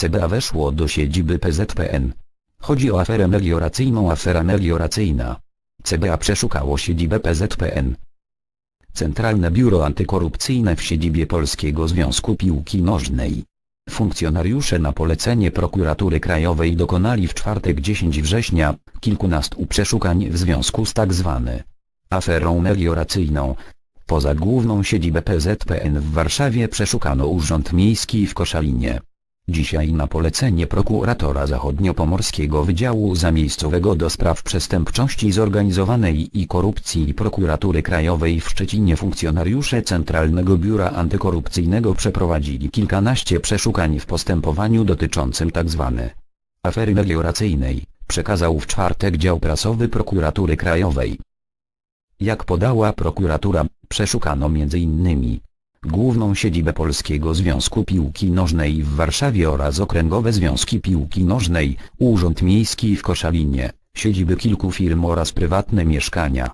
CBA weszło do siedziby PZPN. Chodzi o aferę melioracyjną Afera melioracyjna. CBA przeszukało siedzibę PZPN. Centralne Biuro Antykorupcyjne w siedzibie Polskiego Związku Piłki Nożnej. Funkcjonariusze na polecenie Prokuratury Krajowej dokonali w czwartek 10 września kilkunastu przeszukań w związku z tzw. aferą melioracyjną. Poza główną siedzibę PZPN w Warszawie przeszukano Urząd Miejski w Koszalinie. Dzisiaj na polecenie prokuratora zachodniopomorskiego Wydziału Zamiejscowego do spraw przestępczości zorganizowanej i korupcji Prokuratury Krajowej w Szczecinie funkcjonariusze Centralnego Biura Antykorupcyjnego przeprowadzili kilkanaście przeszukań w postępowaniu dotyczącym tzw. afery melioracyjnej, przekazał w czwartek dział prasowy Prokuratury Krajowej. Jak podała prokuratura, przeszukano m.in. Główną siedzibę Polskiego Związku Piłki Nożnej w Warszawie oraz Okręgowe Związki Piłki Nożnej, Urząd Miejski w Koszalinie, siedziby kilku firm oraz prywatne mieszkania.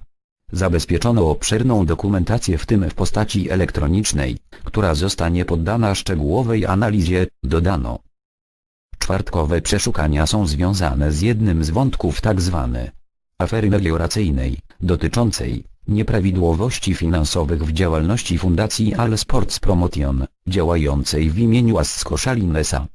Zabezpieczono obszerną dokumentację w tym w postaci elektronicznej, która zostanie poddana szczegółowej analizie, dodano. Czwartkowe przeszukania są związane z jednym z wątków tzw. afery melioracyjnej, dotyczącej nieprawidłowości finansowych w działalności Fundacji All Sports Promotion, działającej w imieniu AS Koszalin S.A.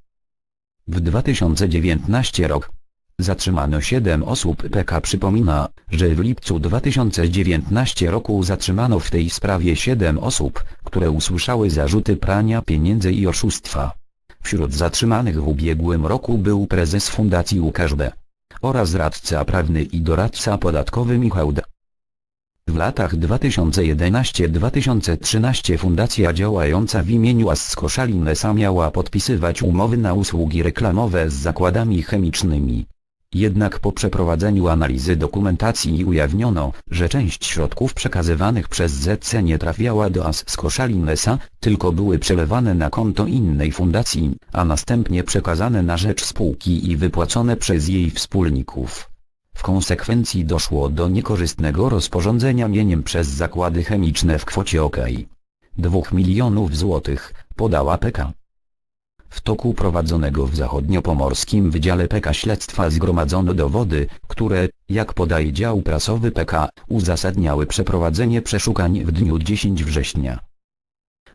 W 2019 rok zatrzymano 7 osób PK przypomina, że w lipcu 2019 roku zatrzymano w tej sprawie 7 osób, które usłyszały zarzuty prania pieniędzy i oszustwa. Wśród zatrzymanych w ubiegłym roku był prezes Fundacji Łukasz B. oraz radca prawny i doradca podatkowy Michał D. Latach 2011-2013 fundacja działająca w imieniu AS Koszalin S.A. miała podpisywać umowy na usługi reklamowe z zakładami chemicznymi. Jednak po przeprowadzeniu analizy dokumentacji ujawniono, że część środków przekazywanych przez ZC nie trafiała do AS Koszalin S.A., tylko były przelewane na konto innej fundacji, a następnie przekazane na rzecz spółki i wypłacone przez jej wspólników. W konsekwencji doszło do niekorzystnego rozporządzenia mieniem przez zakłady chemiczne w kwocie ok. 2 milionów złotych, podała PK. W toku prowadzonego w zachodniopomorskim Wydziale PK śledztwa zgromadzono dowody, które, jak podaje dział prasowy PK, uzasadniały przeprowadzenie przeszukań w dniu 10 września.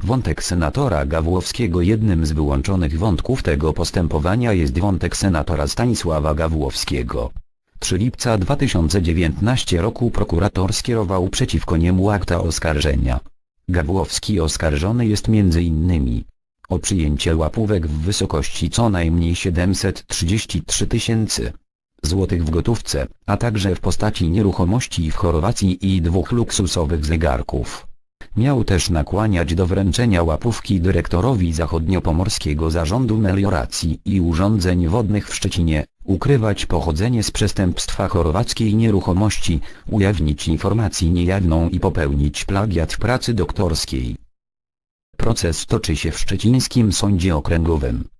Wątek senatora Gawłowskiego Jednym z wyłączonych wątków tego postępowania jest wątek senatora Stanisława Gawłowskiego. 3 lipca 2019 roku prokurator skierował przeciwko niemu akta oskarżenia. Gawłowski oskarżony jest m.in. o przyjęcie łapówek w wysokości co najmniej 733 tysięcy złotych w gotówce, a także w postaci nieruchomości w Chorwacji i dwóch luksusowych zegarków. Miał też nakłaniać do wręczenia łapówki dyrektorowi Zachodniopomorskiego Zarządu Melioracji i Urządzeń Wodnych w Szczecinie, ukrywać pochodzenie z przestępstwa chorwackiej nieruchomości, ujawnić informację niejawną i popełnić plagiat pracy doktorskiej. Proces toczy się w szczecińskim sądzie okręgowym.